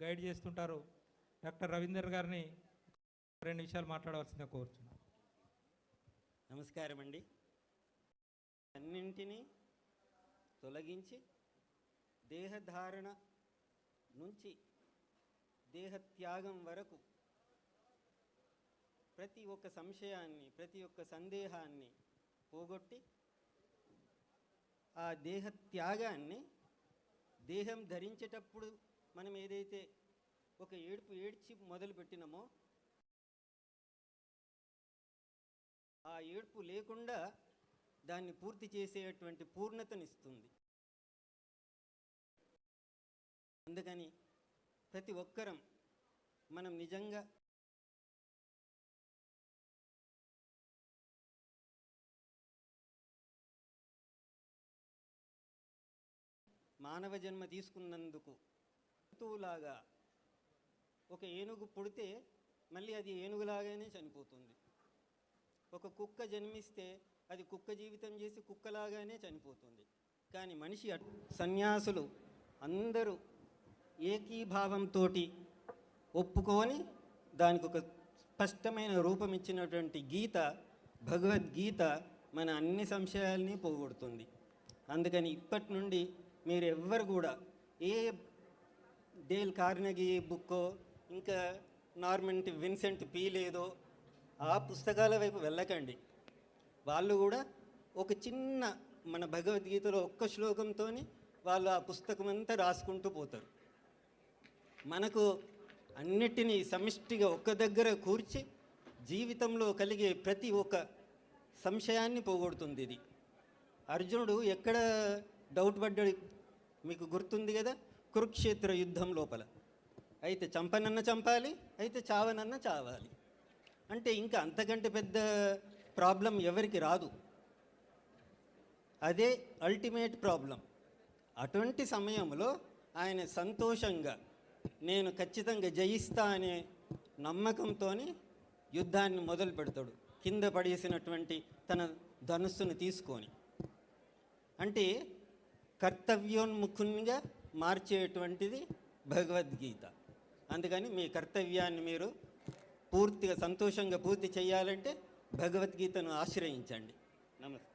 Guide చేస్తుంటారు. Doctor Ravinder గారిని రెండు విషయాలు మాట్లాడవలసిందిగా కోరుచున్నాను. నమస్కారం అండి అన్నింటినీ తొలగించి దేహధారణ నుంచి దేహత్యాగం వరకు ప్రతి ఒక్క సంశయాన్ని ప్రతి ఒక్క సందేహాన్ని పోగొట్టి ఆ దేహ త్యాగాన్ని దేహం ధరించేటప్పుడు మనం ఏదైతే ఒక ఏడుపు ఏడ్చి మొదలు పెట్టినామో ఆ ఏడుపు లేకుండా దాన్ని పూర్తి చేసేటువంటి పూర్ణతనిస్తుంది అందుకని ప్రతి ఒక్కరం మనం నిజంగా మానవ జన్మ తీసుకున్నందుకు జంతువులాగా ఒక ఏనుగు పుడితే మళ్ళీ అది ఏనుగులాగానే చనిపోతుంది. ఒక కుక్క జన్మిస్తే అది కుక్క జీవితం చేసి కుక్కలాగానే చనిపోతుంది. కానీ మనిషి సన్యాసులు అందరూ ఏకీభావంతో ఒప్పుకొని దానికి ఒక స్పష్టమైన రూపం ఇచ్చినటువంటి గీత భగవద్గీత మన అన్ని సంశయాల్ని పోగొడుతుంది. అందుకని ఇప్పటి నుండి మీరు ఎవ్వరు కూడా ఏ డేల్ కార్నెగీ బుక్కో ఇంకా నార్మెంట్ విన్సెంట్ పీ లేదో ఆ పుస్తకాల వైపు వెళ్ళకండి. వాళ్ళు కూడా ఒక చిన్న మన భగవద్గీతలో ఒక్క శ్లోకంతో వాళ్ళు ఆ పుస్తకం అంతా రాసుకుంటూ పోతారు. మనకు అన్నిటినీ సమిష్టిగా ఒక్క దగ్గర కూర్చి జీవితంలో కలిగే ప్రతి ఒక్క సంశయాన్ని పోగొడుతుంది ఇది. అర్జునుడు ఎక్కడ డౌట్ పడ్డాడు? మీకు గుర్తుంది కదా? కురుక్షేత్ర యుద్ధం లోపల. అయితే చంపనన్న చంపాలి అయితే చావనన్న చావాలి. అంటే ఇంకా అంతకంటే పెద్ద ప్రాబ్లం ఎవరికి రాదు. అదే అల్టిమేట్ ప్రాబ్లం అటువంటి సమయంలో ఆయన సంతోషంగా నేను ఖచ్చితంగా జయిస్తా అనే నమ్మకంతో యుద్ధాన్ని మొదలు పెడతాడు. కింద పడేసినటువంటి తన ధనుస్సును తీసుకొని. అంటే కర్తవ్యోన్ముఖునిగా మార్చేటువంటిది భగవద్గీత. అందుకని మీ కర్తవ్యాన్ని మీరు పూర్తిగా సంతోషంగా పూర్తి చేయాలంటే భగవద్గీతను ఆశ్రయించండి. నమస్తే.